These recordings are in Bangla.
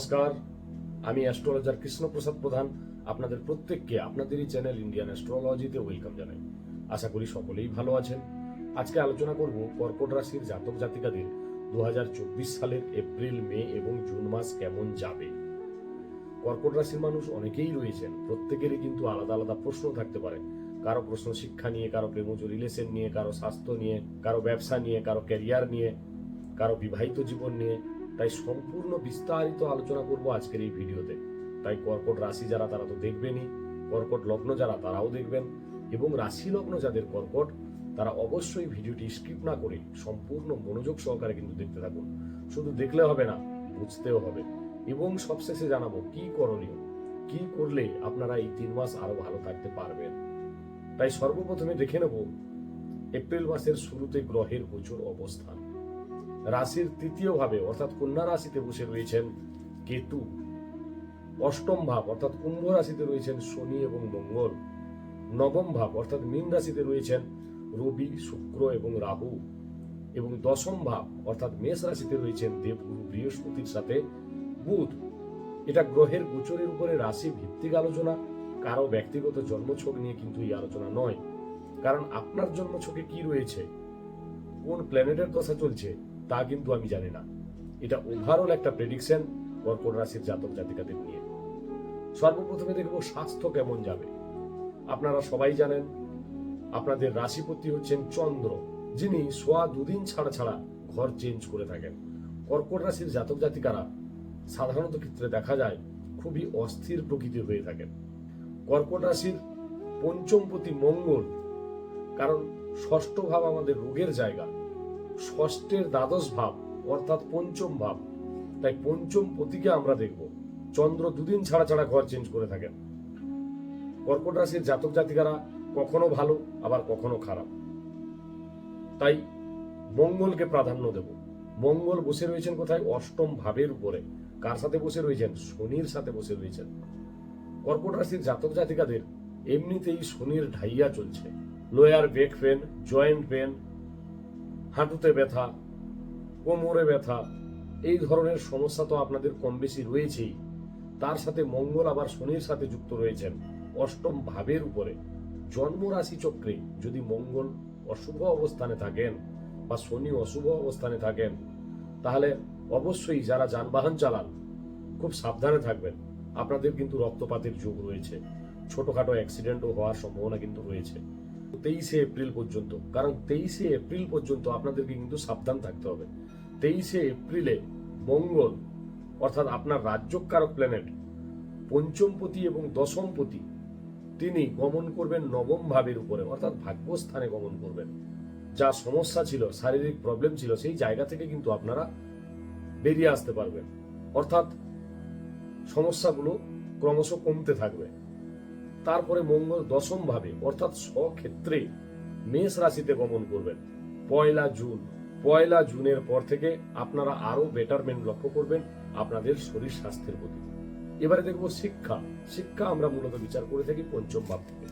নমস্কার। আমি অ্যাস্ট্রোলজার কৃষ্ণপ্রসাদ প্রধান। আপনাদের প্রত্যেককে আপনাদেরই চ্যানেল ইন্ডিয়ান অ্যাস্ট্রোলজিতে ওয়েলকাম জানাই। আশা করি সকলেই ভালো আছেন। আজকে আলোচনা করব কর্কট রাশির জাতক জাতিকাদের দুহাজার চব্বিশ সালের এপ্রিল, মে এবং জুন মাস কেমন যাবে। কর্কট রাশির মানুষ অনেকেই রয়েছেন। প্রত্যেকেরই কিন্তু আলাদা আলাদা প্রশ্ন থাকতে পারে। কারও প্রশ্ন শিক্ষা নিয়ে, কারও প্রেমজ রিলেশন নিয়ে, কারও স্বাস্থ্য নিয়ে, কারও ব্যবসা নিয়ে, কারও ক্যারিয়ার নিয়ে, কারও বিবাহিত জীবন নিয়ে তাই সম্পূর্ণ বিস্তারিত আলোচনা করব আজকের এই ভিডিওতে। তাই কর্কট রাশি যারা, তারা তো দেখবেনই। কর্কট লগ্ন যারা, তারাও দেখবেন। এবং রাশি লগ্ন যাদের কর্কট, তারা অবশ্যই ভিডিওটি স্কিপ না করে সম্পূর্ণ মনোযোগ সহকারে কিন্তু দেখতে থাকুন। শুধু দেখলে হবে না, বুঝতেও হবে। এবং সবশেষে জানাব, কি করণীয়? কি করলে আপনারা এই তিন মাস আরও ভালো থাকতে পারবেন? তাই সর্বপ্রথমে দেখে নেব, এপ্রিল মাসের শুরুতে গ্রহের গোচর অবস্থান। রাশির তৃতীয় ভাবে, অর্থাৎ কন্যা রাশিতে বসে রয়েছেন কেতু। অষ্টম ভাব, অর্থাৎ কুম্ভ রাশিতে রয়েছেন শনি এবং মঙ্গল। নবম ভাব, অর্থাৎ মীন রাশিতে রয়েছেন রবি, শুক্র এবং রাহু। এবং দশম ভাব, অর্থাৎ মেষ রাশিতে রয়েছেন দেবগুরু বৃহস্পতির সাথে বুধ। এটা গ্রহের গোচরের উপরে রাশি ভিত্তিক আলোচনা, কারও ব্যক্তিগত জন্মছক নিয়ে কিন্তু এই আলোচনা নয়। কারণ আপনার জন্মছকে কি রয়েছে? কোন প্ল্যানেটের দশা চলছে? তা কিন্তু আমি জানি না। এটা ওভারঅল একটা প্রেডিকশন কর্কট রাশির জাতক জাতিকাদের নিয়ে। সর্বপ্রথমে দেখব স্বাস্থ্য কেমন যাবে। আপনারা সবাই জানেন, আপনাদের রাশিপতি হচ্ছেন চন্দ্র, যিনি সোয়া দুদিন ছাড়া ছাড়া ঘর চেঞ্জ করে থাকেন। কর্কট রাশির জাতক জাতিকারা সাধারণত ক্ষেত্রে দেখা যায় খুবই অস্থির প্রকৃতির হয়ে থাকেন। কর্কট রাশির পঞ্চমপতি মঙ্গল, কারণ ষষ্ঠ ভাব আমাদের রোগের জায়গা। ষষ্ঠের দ্বাদশ ভাব, অর্থাৎ পঞ্চম ভাব। তাই পঞ্চম পতিকে আমরা দেখব। চন্দ্র দুদিন ছাড়া ছাড়া ঘর চেঞ্জ করে থাকেন। কর্কট রাশির জাতক জাতিকারা কখনো ভালো, আবার কখনো খারাপ। তাই মঙ্গলকে প্রাধান্য দেব। মঙ্গল বসে রয়েছেন কোথায়? অষ্টম ভাবের উপরে। কার সাথে বসে রয়েছেন? শনির সাথে বসে রয়েছেন। কর্কট রাশির জাতক জাতিকাদের এমনিতেই শনির ঢাইয়া চলছে। Lower back pain joint pain হাঁটুতে ব্যথা, কোমরে ব্যথা, এই ধরনের সমস্যা তো আপনাদের কম বেশি রয়েছেই। তার সাথে মঙ্গল আবার শনির সাথে যুক্ত রয়েছেন অষ্টম ভাবের উপরে। জন্ম রাশি চক্রে যদি মঙ্গল অশুভ অবস্থানে থাকেন বা শনি অশুভ অবস্থানে থাকেন, তাহলে অবশ্যই যারা যানবাহন চালান, খুব সাবধানে থাকবেন। আপনাদের কিন্তু রক্তপাতের যোগ রয়েছে। ছোটখাটো অ্যাক্সিডেন্টও হওয়ার সম্ভাবনা কিন্তু রয়েছে। তেইশে এপ্রিল পর্যন্ত। কারণ তেইশে এপ্রিল পর্যন্ত আপনাদেরকে কিন্তু সাবধান থাকতে হবে। তেইশে এপ্রিলে মঙ্গল, অর্থাৎ আপনার রাজ্যকারক প্ল্যানেট পঞ্চমপতি এবং দশমপতি, তিনি গমন করবেন নবম ভাবের উপরে, অর্থাৎ ভাগ্যস্থানে গমন করবেন। যা সমস্যা ছিল, শারীরিক প্রবলেম ছিল, সেই জায়গা থেকে কিন্তু আপনারা বেরিয়ে আসতে পারবেন। অর্থাৎ সমস্যাগুলো ক্রমশ কমতে থাকবে। তারপরে মঙ্গল দশম ভাবে, অর্থাৎ স্বক্ষেত্রে মেষ রাশিতে গমন করবেন। পয়লা জুন, পয়লা জুনের পর থেকে আপনারা আরও বেটারমেন্ট লক্ষ্য করবেন আপনাদের শরীর স্বাস্থ্যের প্রতি। এবারে দেখব শিক্ষা। শিক্ষা আমরা মূলত বিচার করে থাকি পঞ্চম ভাব থেকে।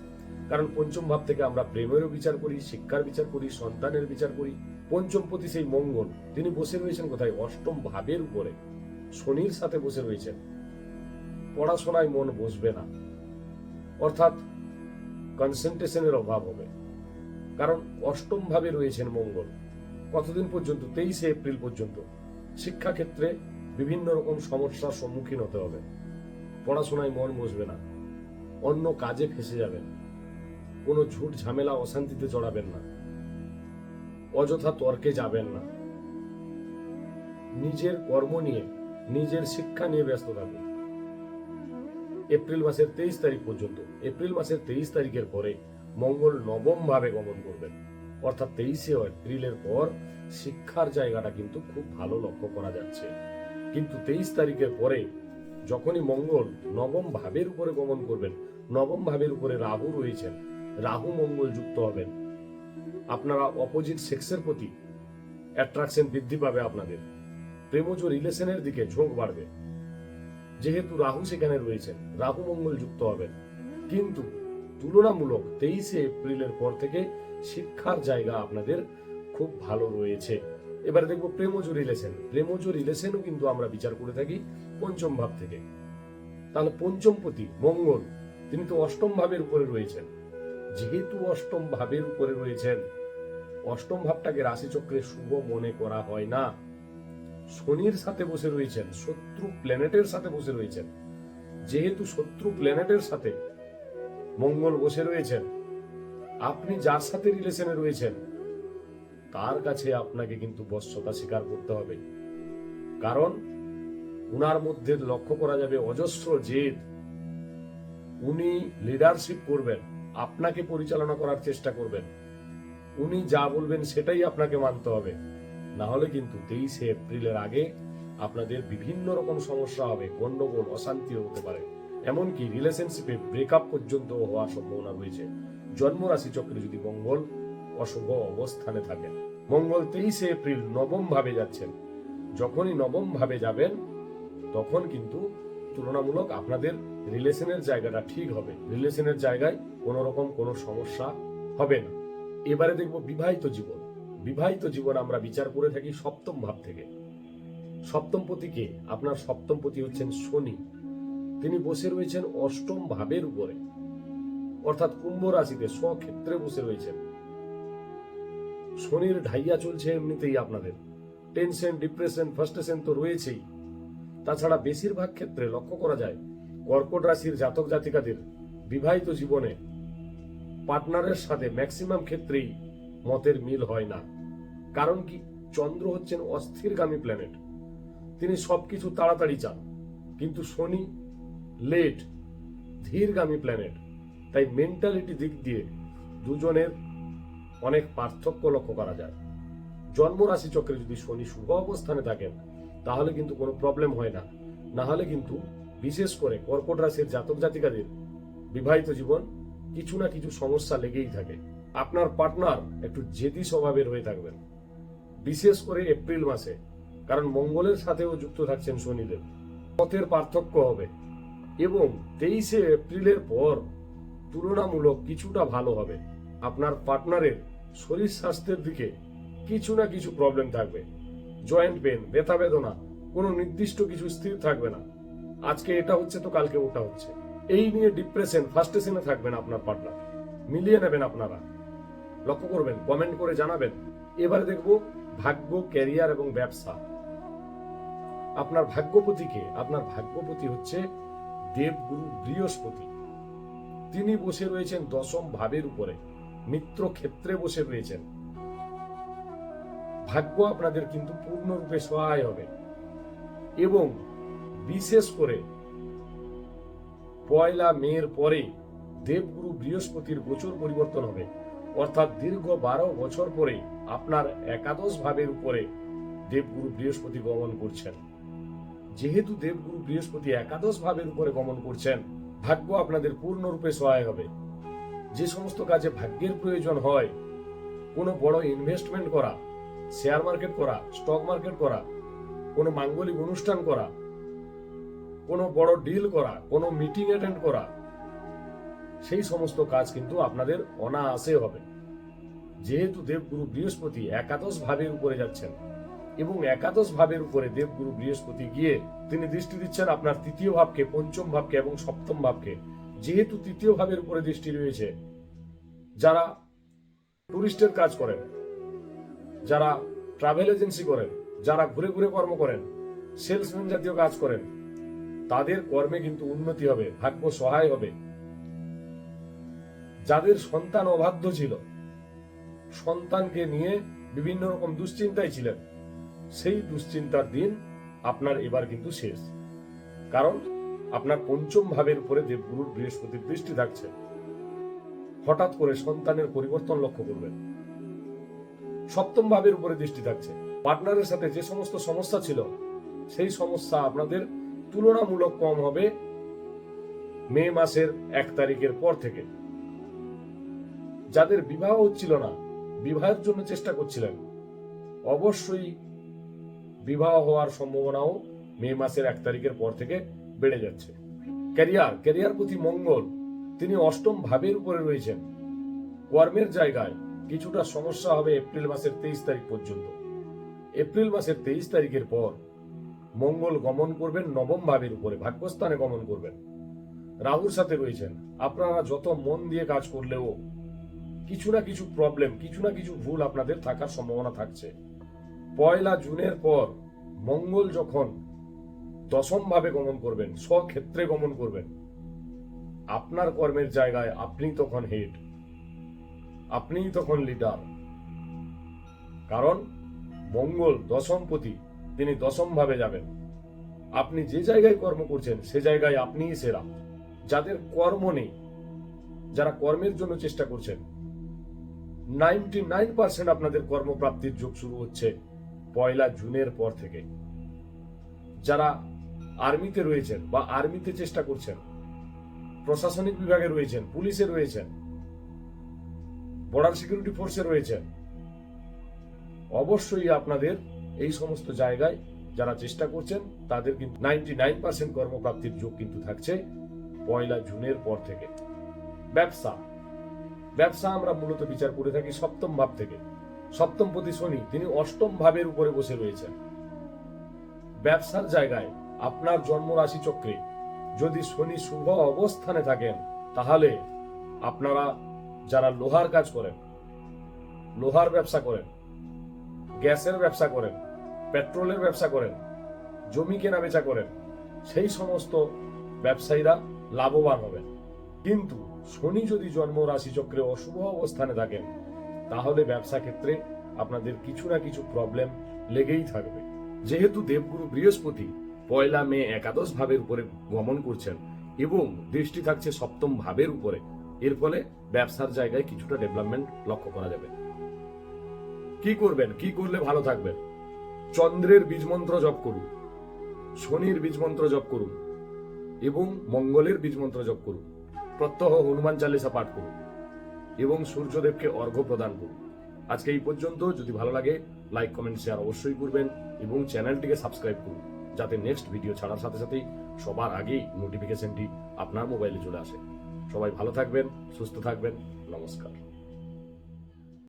কারণ পঞ্চম ভাব থেকে আমরা প্রেমেরও বিচার করি, শিক্ষার বিচার করি, সন্তানের বিচার করি। পঞ্চম প্রতি সেই মঙ্গল, তিনি বসে রয়েছেন কোথায়? অষ্টম ভাবের উপরে। শনির সাথে বসে রয়েছেন। পড়াশোনায় মন বসবে না। অর্থাৎ কনসেন্ট্রেশনের অভাব হবে। কারণ অষ্টম ভাবে রয়েছেন মঙ্গল। কতদিন পর্যন্ত? তেইশে এপ্রিল পর্যন্ত। শিক্ষাক্ষেত্রে বিভিন্ন রকম সমস্যার সম্মুখীন হতে হবে। পড়াশোনায় মন বসবে না। অন্য কাজে ফেসে যাবেন। কোনো ঝুট ঝামেলা অশান্তিতে জড়াবেন না। অযথা তর্কে যাবেন না। নিজের কর্ম নিয়ে, নিজের শিক্ষা নিয়ে ব্যস্ত থাকুন। এপ্রিল মাসের তেইশ তারিখ পর্যন্ত। এপ্রিল মাসের তেইশ তারিখের পরে মঙ্গল নবম ভাবে গমন করবেন। অর্থাৎ তেইশে এপ্রিলের পর শিক্ষার জায়গাটা কিন্তু খুব ভালো লক্ষ্য করা যাচ্ছে। কিন্তু তেইশ তারিখের পরে যখনই মঙ্গল নবম ভাবের উপরে গমন করবেন নবম ভাবের উপরে রাহু রয়েছেন, রাহু মঙ্গল যুক্ত হবেন। আপনারা অপোজিট সেক্সের প্রতি অ্যাট্রাকশন বৃদ্ধি পাবে আপনাদের। প্রেমজ রিলেশনের দিকে ঝোঁক বাড়বে। যেহেতু রাহু সেখানে রয়েছেন রাহু মঙ্গল যুক্ত হবেন। কিন্তু তুলনামূলক তেইশে এপ্রিলের পর থেকে শিক্ষার জায়গা আপনাদের খুব ভালো রয়েছে। এবারে দেখব প্রেমজ রিলেশন। প্রেমজ রিলেশনও কিন্তু আমরা বিচার করে থাকি পঞ্চম ভাব থেকে। তাহলে পঞ্চমপতি মঙ্গল, তিনি তো অষ্টম ভাবের উপরে রয়েছেন। যেহেতু অষ্টম ভাবের উপরে রয়েছেন, অষ্টম ভাবটাকে রাশিচক্রে শুভ মনে করা হয় না। শনির সাথে বসে রয়েছেন, শত্রু প্ল্যানেটের সাথে বসে রয়েছেন। যেহেতু শত্রু প্ল্যানেটের সাথে মঙ্গল বসে রয়েছেন, আপনি যার সাথে রিলেশনে রয়েছেন, তার কাছে আপনাকে কিন্তু বশ্যতা স্বীকার করতে হবে। কারণ উনার মধ্যে লক্ষ্য করা যাবে অজস্র জেদ। উনি লিডারশিপ করবেন, আপনাকে পরিচালনা করার চেষ্টা করবেন। উনি যা বলবেন সেটাই আপনাকে মানতে হবে। না হলে কিন্তু তেইশে এপ্রিলের আগে আপনাদের বিভিন্ন রকম সমস্যা হবে, গন্ডগোল, অশান্তিও হতে পারে। এমনকি রিলেশনশিপে ব্রেকআপ পর্যন্ত হওয়ার সম্ভাবনা রয়েছে। জন্ম রাশি চক্রে যদি মঙ্গল অশুভ অবস্থানে থাকেন, মঙ্গল তেইশে এপ্রিল নবম ভাবে যাচ্ছেন। যখনই নবম ভাবে যাবেন, তখন কিন্তু তুলনামূলক আপনাদের রিলেশনের জায়গাটা ঠিক হবে। রিলেশনের জায়গায় কোনো রকম কোনো সমস্যা হবে না। এবারে দেখব বিবাহিত জীবন। বিবাহিত জীবন আমরা বিচার করে থাকি সপ্তম ভাব থেকে। সপ্তম পতিকে আপনার সপ্তম পতি হচ্ছেন শনি। তিনি বসে রয়েছেন অষ্টম ভাবের উপরে। অর্থাৎ কুম্ভ রাশিতে স্বক্ষেত্রে বসে রয়েছেন। শনির ঢাইয়া চলছে এমনিতেই আপনাদের। টেনশন, ডিপ্রেশন ফার্স্টেশন তো রয়েছেই। তাছাড়া বেশিরভাগ ক্ষেত্রে লক্ষ্য করা যায়, কর্কট রাশির জাতক জাতিকাদের বিবাহিত জীবনে পার্টনারের সাথে ম্যাক্সিমাম ক্ষেত্রেই মতের মিল হয় না। কারণ কি? চন্দ্র হচ্ছেন অস্থিরগামী প্ল্যানেট তিনি সবকিছু তাড়াতাড়ি চান। কিন্তু শনি লেট ধীরগামী প্ল্যানেট তাই মেন্টালিটি দিক দিয়ে দুজনের অনেক পার্থক্য লক্ষ্য করা যায়। জন্ম রাশি চক্রে যদি শনি শুভ অবস্থানে থাকেন, তাহলে কিন্তু কোনো প্রবলেম হয় না। না হলে কিন্তু বিশেষ করে কর্কট রাশির জাতক জাতিকাদের বিবাহিত জীবন কিছু না কিছু সমস্যা লেগেই থাকে। আপনার পার্টনার একটু জেদি স্বভাবের হয়ে থাকবেন। বিশেষ করে এপ্রিল মাসে, কারণ মঙ্গলের সাথেও যুক্ত থাকছেন শনিদেব। পথের পার্থক্য হবে। এবং তেইশে এপ্রিলের পর তুলনামূলক কিছুটা ভালো হবে। আপনার পার্টনারের শরীর স্বাস্থ্যের দিকে কিছু না কিছু প্রবলেম থাকবে। জয়েন্ট পেন, ব্যথা বেদনা, কোনো নির্দিষ্ট কিছু স্থির থাকবে না। আজকে এটা হচ্ছে তো কালকে ওটা হচ্ছে। এই নিয়ে ডিপ্রেশন ফার্স্টেশনে থাকবেন আপনার পার্টনার মিলিয়ে নেবেন আপনারা। লক্ষ্য করবেন কমেন্ট করে জানাবেন। এবারে দেখব ভাগ্য ক্যারিয়ার এবং ব্যবসা। আপনার ভাগ্যপতিকে, আপনার ভাগ্যপতি হচ্ছে দেবগুরু বৃহস্পতি। তিনি বসে রয়েছেন দশম ভাবের উপরে, মিত্র ক্ষেত্রে বসে রয়েছেন। ভাগ্য আপনাদের কিন্তু পূর্ণরূপে সহায় হবে। এবং বিশেষ করে পয়লা মেয়ের পরে দেবগুরু বৃহস্পতির গোচর পরিবর্তন হবে। অর্থাৎ দীর্ঘ বারো বছর পরে আপনার একাদশ ভাবের উপরে দেবগুরু বৃহস্পতি গমন করছেন। যেহেতু দেবগুরু বৃহস্পতি একাদশ ভাবের উপরে গমন করছেন, ভাগ্য আপনাদের পূর্ণরূপে সহায় হবে। যে সমস্ত কাজে ভাগ্যের প্রয়োজন হয়, কোনো বড় ইনভেস্টমেন্ট করা শেয়ার মার্কেট করা স্টক মার্কেট করা, কোনো মাঙ্গলিক অনুষ্ঠান করা, কোনো বড় ডিল করা, কোনো মিটিং অ্যাটেন্ড করা, সেই সমস্ত কাজ কিন্তু আপনাদের অনায়াসে হবে। যেহেতু দেবগুরু বৃহস্পতি একাদশ ভাবের উপরে যাচ্ছেন এবং একাদশ ভাবের উপরে দেবগুরু বৃহস্পতি গিয়ে তিনি দৃষ্টি দিচ্ছেন আপনার তৃতীয় ভাবকে, পঞ্চম ভাবকে এবং সপ্তম ভাবকে। যেহেতু তৃতীয় ভাবের উপরে দৃষ্টি রয়েছে, যারা টুরিস্টের কাজ করেন, যারা ট্রাভেল এজেন্সি করেন, যারা ঘুরে ঘুরে কর্ম করেন, সেলসম্যান জাতীয় কাজ করেন, তাদের কর্মে কিন্তু উন্নতি হবে, ভাগ্য সহায় হবে। যাদের সন্তান অবাধ্য ছিল সন্তানকে নিয়ে বিভিন্ন রকম দুশ্চিন্তায় ছিলেন। সেই দুশ্চিন্তার দিন আপনার এবার কিন্তু শেষ। কারণ আপনার পঞ্চম ভাবের উপরে দেবগুরুর বৃহস্পতির দৃষ্টি থাকছে, হঠাৎ করে সন্তানের পরিবর্তন লক্ষ্য করবেন। সপ্তম ভাবের উপরে দৃষ্টি থাকছে। পার্টনারের সাথে যে সমস্ত সমস্যা ছিল, সেই সমস্যা আপনাদের তুলনামূলক কম হবে মে মাসের এক তারিখের পর থেকে। যাদের বিবাহ হচ্ছিল না বিবাহের জন্য চেষ্টা করছিলেন। অবশ্যই বিবাহ হওয়ার সম্ভাবনাও মে মাসের এক তারিখের পর থেকে বেড়ে যাচ্ছে। ক্যারিয়ার ক্যারিয়ার প্রতি মঙ্গল। তিনি অষ্টম ভাবের উপরে রয়েছেন। কর্মের জায়গায় কিছুটা সমস্যা হবে এপ্রিল মাসের তেইশ তারিখ পর্যন্ত। এপ্রিল মাসের তেইশ তারিখের পর মঙ্গল গমন করবেন, নবম ভাবের উপরে, ভাগ্যস্থানে গমন করবেন। রাহুর সাথে রয়েছেন। আপনারা যত মন দিয়ে কাজ করলেও কিছু না কিছু প্রবলেম কিছু না কিছু ভুল আপনাদের থাকার সম্ভাবনা থাকছে। পয়লা জুনের পর মঙ্গল যখন দশম ভাবে গমন করবেন, স্বক্ষেত্রে গমন করবেন, আপনার কর্মের জায়গায় আপনি তখন হেড আপনিই তখন লিডার কারণ মঙ্গল দশমপতি, তিনি দশম ভাবে যাবেন। আপনি যে জায়গায় কর্ম করছেন, সে জায়গায় আপনিই সেরা। যাদের কর্ম নেই, যারা কর্মের জন্য চেষ্টা করছেন নাইনটি নাইন পার্সেন্ট আপনাদের কর্মপ্রাপ্তির যোগ শুরু হচ্ছে পয়লা জুনের পর থেকে। যারা আর্মিতে রয়েছেন বা আর্মিতে চেষ্টা করছেন, প্রশাসনিক বিভাগে রয়েছেন, পুলিশে রয়েছেন বর্ডার সিকিউরিটি ফোর্সে রয়েছেন, অবশ্যই আপনাদের এই সমস্ত জায়গায় যারা চেষ্টা করছেন, তাদের কিন্তু নাইনটি নাইন পার্সেন্ট কর্মপ্রাপ্তির যোগ কিন্তু থাকছে পয়লা জুনের পর থেকে। ব্যবসা। ব্যবসা আমরা মূলত বিচার করে থাকি সপ্তম ভাব থেকে। সপ্তম প্রতি শনি, তিনি অষ্টম ভাবের উপরে বসে রয়েছেন। ব্যবসার জায়গায় আপনার জন্ম রাশি চক্রে যদি শনি শুভ অবস্থানে থাকেন, তাহলে আপনারা যারা লোহার কাজ করেন, লোহার ব্যবসা করেন, গ্যাসের ব্যবসা করেন, পেট্রোলের ব্যবসা করেন, জমি কেনা বেচা করেন, সেই সমস্ত ব্যবসায়ীরা লাভবান হবেন। কিন্তু শনি যদি জন্ম রাশি চক্রে অশুভ অবস্থানে থাকেন, তাহলে ব্যবসা ক্ষেত্রে আপনাদের কিছু না কিছু প্রবলেম লেগেই থাকবে। যেহেতু দেবগুরু বৃহস্পতি পয়লা মে একাদশ ভাবের উপরে গমন করছেন এবং দৃষ্টি থাকছে সপ্তম ভাবের উপরে, এর ফলে ব্যবসার জায়গায় কিছুটা ডেভেলপমেন্ট লক্ষ্য করা যাবে। কি করবেন? কি করলে ভালো থাকবেন? চন্দ্রের বীজমন্ত্র জপ করুন, শনির বীজমন্ত্র জপ করুন, এবং মঙ্গলের বীজমন্ত্র জপ করুন। প্রত্যহ হনুমান চালিসা পাঠ করুন এবং সূর্যদেবকে অর্ঘ্য প্রদান করুন। আজকে এই পর্যন্ত। যদি ভালো লাগে লাইক কমেন্ট শেয়ার অবশ্যই করবেন এবং চ্যানেলটিকে সাবস্ক্রাইব করুন, যাতে নেক্সট ভিডিও ছাড়ার সাথে সাথেই সবার আগেই নোটিফিকেশনটি আপনার মোবাইলে চলে আসে। সবাই ভালো থাকবেন, সুস্থ থাকবেন। নমস্কার।